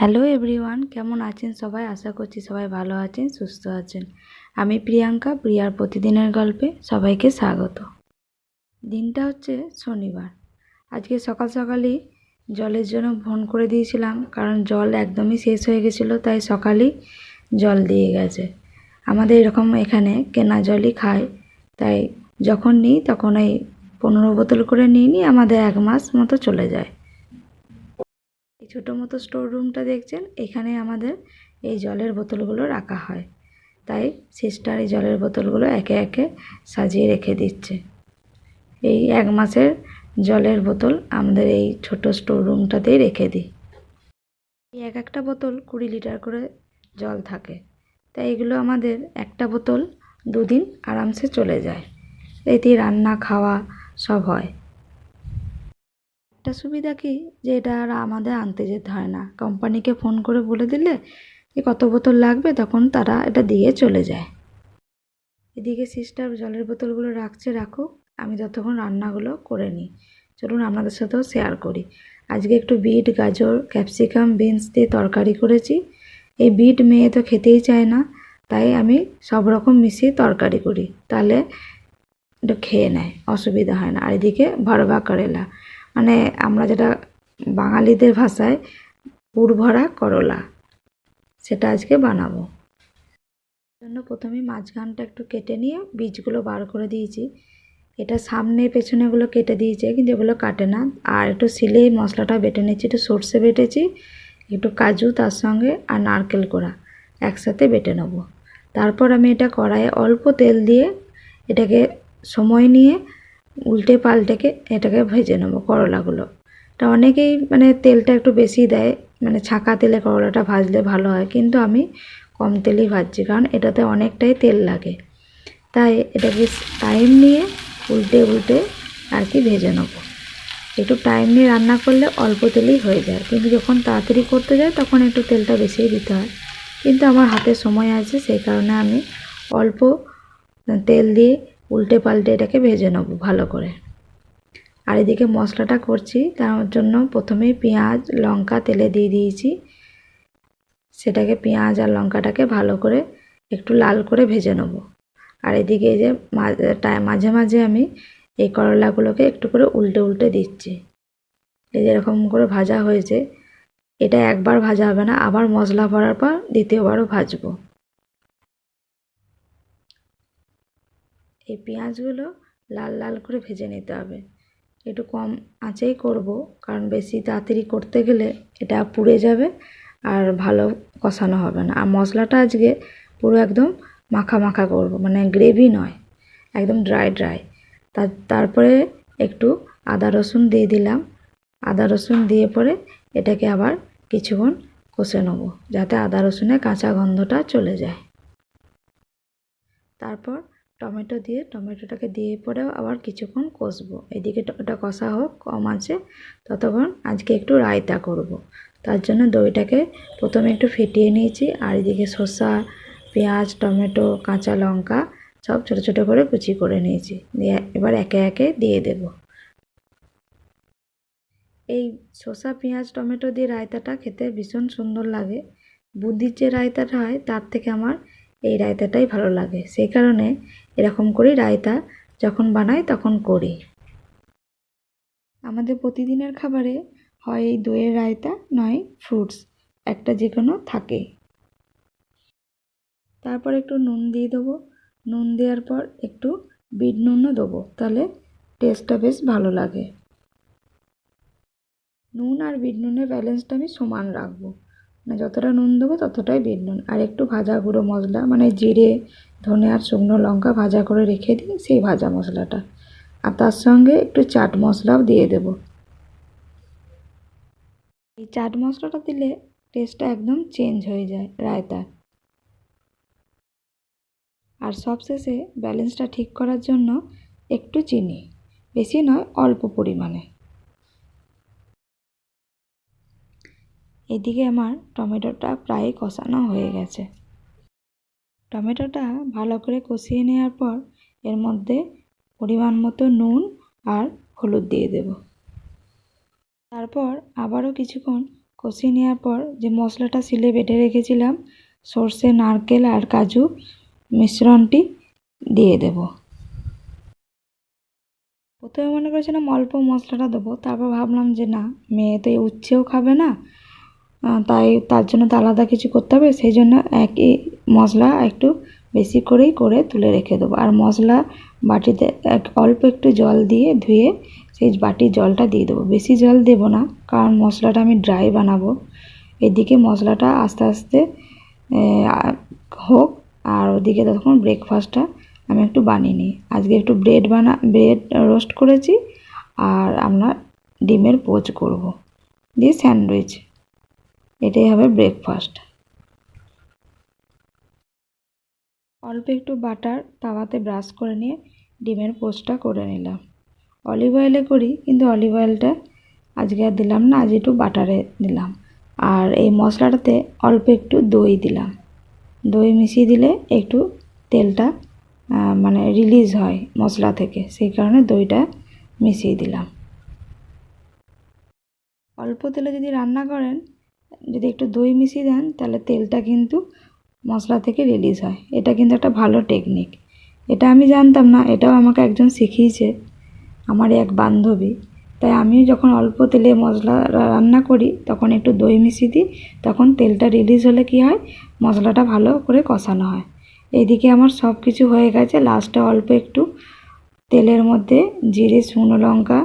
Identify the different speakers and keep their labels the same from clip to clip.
Speaker 1: Hello everyone কেমন আছেন সবাই? আশা করছি সবাই ভালো আছেন, সুস্থ আছেন। আমি প্রিয়াঙ্কা, প্রিয়ার প্রতিদিনের গল্পে সবাইকে স্বাগত। দিনটা হচ্ছে শনিবার। আজকে সকাল সকালই জলের জন্য ফোন করে দিয়েছিলাম, কারণ জল একদমই শেষ হয়ে গেছিল, তাই সকালই জল দিয়ে গেছে। আমাদের এরকম এখানে কেনা জলই খায়, তাই যখন নিই তখন এই পনেরো বোতল করে নিয়ে নিই আমাদের এক মাস মতো চলে যায়। ছোটো মতো স্টোর রুমটা দেখছেন, এখানে আমাদের এই জলের বোতলগুলো রাখা হয়। তাই সিস্টার এই জলের বোতলগুলো একে একে সাজিয়ে রেখে দিচ্ছে। এই এক মাসের জলের বোতল আমাদের এই ছোট স্টোর রুমটাতেই রেখে দিই। এই এক একটা বোতল কুড়ি লিটার করে জল থাকে। তাই এগুলো আমাদের একটা বোতল দুদিন আরামসে চলে যায়। এতেই রান্না, খাওয়া সব হয়। একটা সুবিধা কি? যে এটা আর আমাদের আনতে যেতে হয় না। কোম্পানিকে ফোন করে বলে দিলে যে কত বোতল লাগবে, তখন তারা এটা দিয়ে চলে যায়। এদিকে সিস্টার জলের বোতলগুলো রাখছে, রাখুক। আমি ততক্ষণ রান্নাগুলো করে নিই। চলুন আপনাদের সাথেও শেয়ার করি। আজকে একটু বিট, গাজর ক্যাপসিকাম বিনস দিয়ে তরকারি করেছি। এই বিট মেয়ে তো খেতেই চায় না, তাই আমি সব রকম মিশিয়ে তরকারি করি। তাহলে এটা খেয়ে নেয়, অসুবিধা হয় না। আর এদিকে ভরবা করেলা মানে আমরা যেটা বাঙালিদের ভাষায় পুরভরা করলা, সেটা আজকে বানাবো। জন্য প্রথমে মাঝখানটা একটু কেটে নিয়ে বীজগুলো বার করে দিয়েছি। এটা সামনে পেছনেগুলো কেটে দিয়েছে, কিন্তু এগুলো কাটে না। আর একটু সিলেই মশলাটা বেটে নিচ্ছি একটু সর্ষে বেটেছি, একটু কাজু, তার সঙ্গে আর নারকেল কোড়া একসাথে বেটে নেব। তারপর আমি এটা কড়াইয়ে অল্প তেল দিয়ে এটাকে সময় নিয়ে উল্টে পাল্টেকে এটাকে ভেজে নেব করলাগুলো। তা অনেকেই মানে তেলটা একটু বেশি দেয় মানে ছাঁকা তেলে করলাটা ভাজলে ভালো হয়, কিন্তু আমি কম তেলেই ভাজছি, কারণ এটাতে অনেকটাই তেল লাগে। তাই এটাকে টাইম নিয়ে উল্টে উল্টে আর কি ভেজে নেব। একটু টাইম নিয়ে রান্না করলে অল্প তেলেই হয়ে যায়, কিন্তু যখন তাড়াতাড়ি করতে যায় তখন একটু তেলটা বেশিই দিতে হয়। কিন্তু আমার হাতে সময় আছে, সেই কারণে আমি অল্প তেল দিয়ে উল্টে পাল্টে এটাকে ভেজে নেব ভালো করে। আর এদিকে মশলাটা করছি, তার জন্য প্রথমেই পেঁয়াজ, লঙ্কা, তেলে দিয়ে দিয়েছি। সেটাকে পেঁয়াজ আর লঙ্কাটাকে ভালো করে একটু লাল করে ভেজে নেব। আর এদিকে এই যে মাঝে মাঝে আমি এই করলাগুলোকে একটু করে উল্টে উল্টে দিচ্ছি। এই যেরকম করে ভাজা হয়েছে, এটা একবার ভাজা হবে না, আবার মশলা ভরার পর দ্বিতীয়বারও ভাজবো। এই পেঁয়াজগুলো লাল লাল করে ভেজে নিতে হবে। একটু কম আঁচেই করব, কারণ বেশি তাড়াতাড়ি করতে গেলে এটা পুড়ে যাবে আর ভালো কষানো হবে না। আর মশলাটা আজকে পুরো একদম মাখা মাখা করব মানে গ্রেভি নয়, একদম ড্রাই ড্রাই। তার তারপরে একটু আদা রসুন দিয়ে দিলাম। আদা রসুন দিয়ে পরে এটাকে আবার কিছুক্ষণ কষে নেব, যাতে আদা রসুনের কাঁচা গন্ধটা চলে যায়। তারপর টমেটো দিয়ে, টমেটোটাকে দিয়ে পরেও আবার কিছুক্ষণ কষবো। এদিকে ওটা কষা হোক, কম আছে, ততক্ষণ আজকে একটু রায়তা করব। তার জন্য দইটাকে প্রথমে একটু ফেটিয়ে নিয়েছি, আর এদিকে শসা পেঁয়াজ, টমেটো, কাঁচা লঙ্কা সব ছোটো ছোটো করে কুচি করে নিয়েছি। দিয়ে এবার একে একে দিয়ে দেব। এই শসা পেঁয়াজ, টমেটো দিয়ে রায়তাটা খেতে ভীষণ সুন্দর লাগে। বুদ্ধির যে রায়তাটা হয়, তার থেকে আমার এই রায়তাটাই ভালো লাগে। সেই কারণে এরকম করেই রায়তা যখন বানাই তখন করি। আমাদের প্রতিদিনের খাবারে হয় এই দইয়ের রায়তা, নয় ফ্রুটস একটা যে কোনো থাকে। তারপর একটু নুন দিয়ে দেবো। নুন দেওয়ার পর একটু বিট নুনও দেবো, তাহলে টেস্টটা বেশ ভালো লাগে। নুন আর বিট নুনের ব্যালেন্সটা আমি সমান রাখব। মানে যতটা নুন দেবো ততটাই বিট নুন। আর একটু ভাজা গুঁড়ো মশলা মানে জিরে, ধনে আর শুকনো লঙ্কা ভাজা করে রেখে দিই সেই ভাজা মশলাটা। আর তার সঙ্গে একটু চাট মশলাও দিয়ে দেব। এই চাট মশলাটা দিলে টেস্টটা একদম চেঞ্জ হয়ে যায় রায়তার। আর সবশেষে ব্যালেন্সটা ঠিক করার জন্য একটু চিনি, বেশি নয়, অল্প পরিমাণে। এদিকে আমার টমেটোটা প্রায় কষানো হয়ে গেছে। টমেটোটা ভালো করে কষিয়ে নেওয়ার পর এর মধ্যে পরিমাণ মতো নুন আর হলুদ দিয়ে দেব। তারপর আবারও কিছুক্ষণ কষিয়ে নেওয়ার পর যে মশলাটা শিলে বেটে রেখেছিলাম, সর্ষে, নারকেল আর কাজু মিশ্রণটি দিয়ে দেব। প্রথমে মনে করেছিলাম অল্প মশলাটা দেবো, তারপর ভাবলাম যে না, মেয়ে তো এই উচ্ছেও খাবে না তাই তার জন্য তো আলাদা কিছু করতে হবে, সেই জন্য একই মশলা একটু বেশি করেই করে তুলে রেখে দেবো। আর মশলা বাটিতে এক, অল্প একটু জল দিয়ে ধুয়ে সেই বাটির জলটা দিয়ে দেবো। বেশি জল দেবো না, কারণ মশলাটা আমি ড্রাই বানাবো। এদিকে মশলাটা আস্তে আস্তে হোক, আর ওদিকে তখন ব্রেকফাস্টটা আমি একটু বানিয়ে নিই। আজকে একটু ব্রেড বানা ব্রেড রোস্ট করেছি, আর আমরা ডিমের পোচ করব। দিয়ে স্যান্ডউইচ এটাই হবে ব্রেকফাস্ট অল্প একটু বাটার তাওয়াতে ব্রাশ করে নিয়ে ডিমের পোস্টটা করে নিলাম। অলিভ অয়েলে করি, কিন্তু অলিভ অয়েলটা আজকে আর দিলাম না, আজ একটু বাটারে দিলাম। আর এই মশলাটাতে অল্প একটু দই দিলাম। দই মিশিয়ে দিলে একটু তেলটা মানে রিলিজ হয় মশলা থেকে, সেই কারণে দইটা মিশিয়ে দিলাম। অল্প তেলে যদি রান্না করেন যদি একটু দই মিশিয়ে দেন, তাহলে তেলটা কিন্তু মশলা থেকে রিলিজ হয়। এটা কিন্তু একটা ভালো টেকনিক এটা আমি জানতাম না, এটাও আমাকে একজন শিখিয়েছে, আমার এক বান্ধবী। তাই আমি যখন অল্প তেলে মশলা রান্না করি, তখন একটু দই মিশিয়ে দিই, তখন তেলটা রিলিজ হলে কি হয়? মশলাটা ভালো করে কষানো হয়। এইদিকে আমার সব কিছু হয়ে গেছে। লাস্টে অল্প একটু তেলের মধ্যে জিরে, শুকনো লঙ্কা,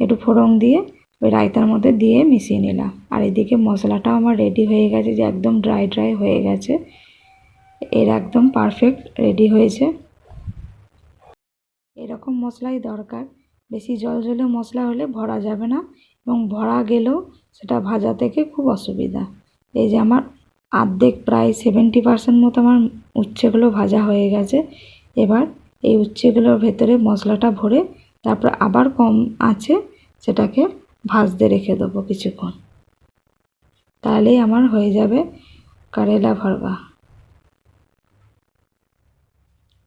Speaker 1: একটু ফোড়ন দিয়ে ওই রায়তার মধ্যে দিয়ে মিশিয়ে নিলাম। আর এদিকে মশলাটাও আমার রেডি হয়ে গেছে যে একদম ড্রাই ড্রাই হয়ে গেছে। এর একদম পারফেক্ট রেডি হয়েছে। এরকম মশলাই দরকার। বেশি জল জলে মশলা হলে ভরা যাবে না এবং ভরা গেলেও সেটা ভাজা থেকে খুব অসুবিধা। এই যে আমার আর্ধেক প্রায় সেভেন্টি পার্সেন্ট মতো আমার উচ্ছেগুলো ভাজা হয়ে গেছে। এবার এই উচ্ছেগুলোর ভেতরে মশলাটা ভরে তারপর আবার কম আছে সেটাকে ভাজতে রেখে দেবো কিছুক্ষণ। তাহলেই আমার হয়ে যাবে কারেলা ভরবা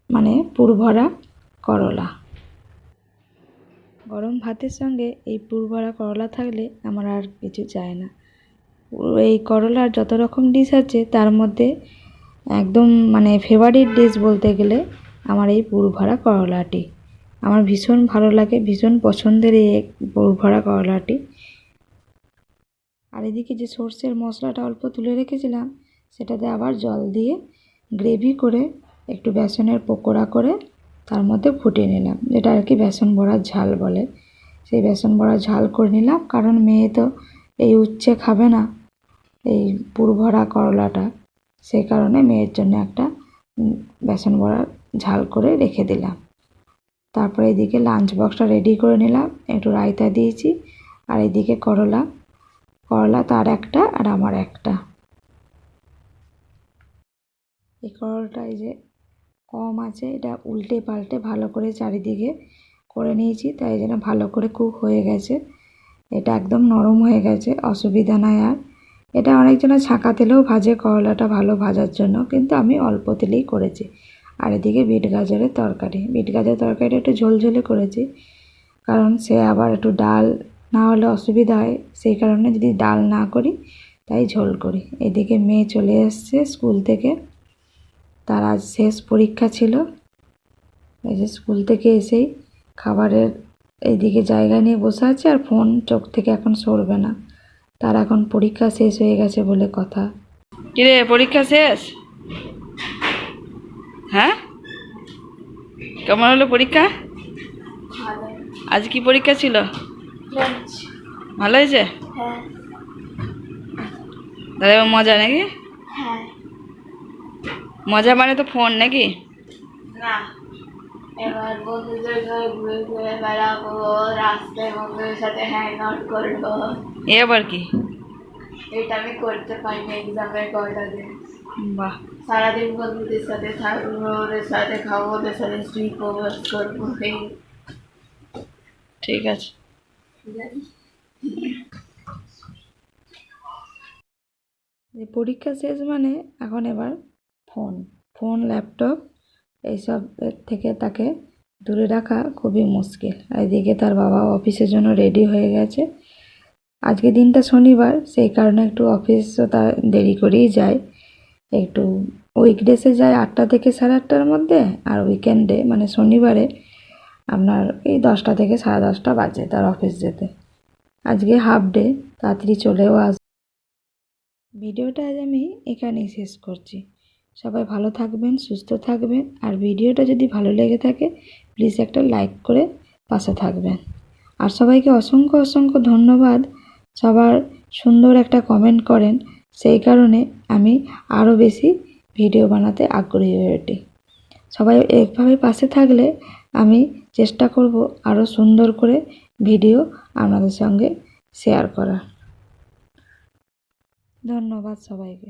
Speaker 1: মানে পুরভরা করলা। গরম ভাতের সঙ্গে এই পুরভরা করলা থাকলে আমার আর কিছু চাই না। এই করলার যত রকম ডিশ আছে, তার মধ্যে একদম মানে ফেভারিট ডিশ বলতে গেলে আমার এই পুরভরা করলাটি। আমার ভীষণ ভালো লাগে, ভীষণ পছন্দের এই পুরভরা করলাটি। আর এদিকে যে সর্ষের মশলাটা অল্প তুলে রেখেছিলাম, সেটাতে আবার জল দিয়ে গ্রেভি করে একটু বেসনের পকোড়া করে তার মধ্যে ফুটিয়ে নিলাম। যেটা আর কি বেসন বড়ার ঝাল বলে। সেই বেসন বড়ার ঝাল করে নিলাম, কারণ মেয়ে তো এই উচ্ছে খাবে না, এই পুরভরা করলাটা। সেই কারণে মেয়ের জন্য একটা বেসন বড়ার ঝাল করে রেখে দিলাম। তারপরে এদিকে লাঞ্চ বক্সটা রেডি করে নিলাম, একটু রায়তা দিয়েছি, আর এদিকে করলা। করলা তার একটা আর আমার একটা। এই করলাটা এই যে কম আছে, এটা উল্টে পাল্টে ভালো করে চারিদিকে করে নিয়েছি, তাই জন্য ভালো করে কুক হয়ে গেছে। এটা একদম নরম হয়ে গেছে, অসুবিধা নাই আর। এটা অনেকজনে ছাঁকা তেলেও ভাজে, করলাটা ভালো ভাজার জন্য, কিন্তু আমি অল্প তেলেই করেছি। আর এদিকে বিট গাজরের তরকারি। বিট গাজরের তরকারিটা একটু ঝোলঝোলে করেছি, কারণ সে আবার একটু ডাল না হলে অসুবিধা হয়। সেই কারণে যদি ডাল না করি, তাই ঝোল করি। এদিকে মেয়ে চলে এসছে স্কুল থেকে। তার আজ শেষ পরীক্ষা ছিল। এই যে স্কুল থেকে এসেই খাবারের এইদিকে জায়গা নিয়ে বসে আছে আর ফোন চোখ থেকে এখন সরবে না। তার এখন পরীক্ষা শেষ হয়ে গেছে বলে কথা।
Speaker 2: কিরে, পরীক্ষা শেষ? হ্যাঁ? কেমন হলো পরীক্ষা? আজ কি পরীক্ষা ছিল? ভালো হয়েছে?
Speaker 3: হ্যাঁ।
Speaker 2: তাহলে এবার মজা নাকি?
Speaker 3: হ্যাঁ।
Speaker 2: মজা মানে তো ফোন নাকি?
Speaker 3: না। এবার বন্ধুদের ঘুরে ঘুরে বেড়াবো রাস্তায় বন্ধুদের সাথে হ্যাং আউট করব
Speaker 2: কি?
Speaker 3: এটা আমি করতে পারিনি এক্সামের কয়টা দিন।
Speaker 2: বাহ।
Speaker 3: সারাদিন বন্ধুদের সাথে থাকব ওদের সাথে খাব ওদের সাথে স্লিপ ওভার করব এই।
Speaker 2: ঠিক আছে।
Speaker 1: পরীক্ষা শেষ মানে এখন এবার ফোন ফোন ল্যাপটপ এইসব থেকে তাকে দূরে রাখা খুবই মুশকিল। এদিকে তার বাবা অফিসের জন্য রেডি হয়ে গেছে। আজকে দিনটা শনিবার সেই কারণে একটু অফিসও তা দেরি করেই যায়। একটু উইকডেসে যায় আটটা থেকে সাড়ে আটটার মধ্যে আর উইকেন্ডে মানে শনিবারে আপনার এই দশটা থেকে সাড়ে দশটা বাজে তার অফিস যেতে। আজকে হাফ ডে তাড়াতাড়ি চলেও আস। ভিডিওটা আজ আমি এখানেই শেষ করছি। সবাই ভালো থাকবেন, সুস্থ থাকবেন আর ভিডিওটা যদি ভালো লেগে থাকে প্লিজ একটা লাইক করে পাশে থাকবেন। আর সবাইকে অসংখ্য অসংখ্য ধন্যবাদ। সবার সুন্দর একটা কমেন্ট করেন। সেই কারণে আমি আরও বেশি ভিডিও বানাতে আগ্রহী হয়ে উঠি সবাই একভাবে পাশে থাকলে আমি চেষ্টা করব আরও সুন্দর করে ভিডিও আপনাদের সঙ্গে শেয়ার করার। ধন্যবাদ সবাইকে।